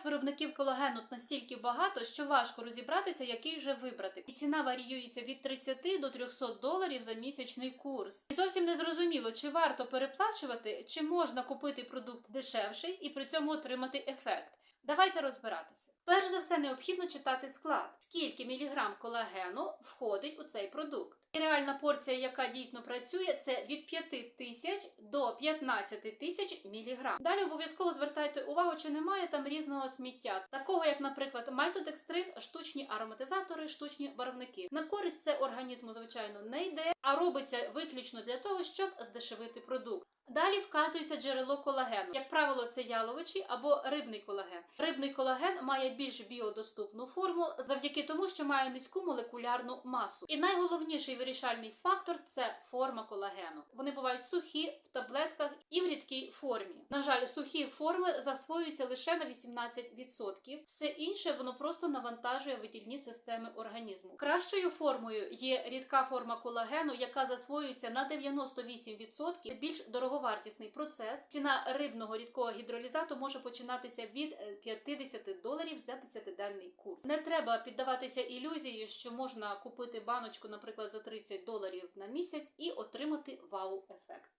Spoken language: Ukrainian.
Зараз виробників колагену настільки багато, що важко розібратися, який же вибрати. І ціна варіюється від 30 до 300 доларів за місячний курс. І зовсім не зрозуміло, чи варто переплачувати, чи можна купити продукт дешевший і при цьому отримати ефект. Давайте розбиратися. Перш за все, необхідно читати склад, скільки міліграм колагену входить у цей продукт. І реальна порція, яка дійсно працює, це від 5 тисяч до 15 тисяч міліграм. Далі обов'язково звертайте увагу, чи немає там різного сміття, такого як, наприклад, мальтодекстрин, штучні ароматизатори, штучні барвники. На користь це організму, звичайно, не йде, а робиться виключно для того, щоб здешевити продукт. Далі вказується джерело колагену. Як правило, це яловичий або рибний колаген. Рибний колаген має більш біодоступну форму завдяки тому, що має низьку молекулярну масу. І найголовніший вирішальний фактор це форма колагену. Вони бувають сухі в таблетках і в рідкій формі. На жаль, сухі форми засвоюються лише на 18%. Все інше воно просто навантажує видільні системи організму. Кращою формою є рідка форма колагену, яка засвоюється на 98%. Це більш дороговартісний процес. Ціна рибного рідкого гідролізату може починатися від е, 50 доларів за 10-денний курс. Не треба піддаватися ілюзії, що можна купити баночку, наприклад, за 30 доларів на місяць і отримати вау-ефект.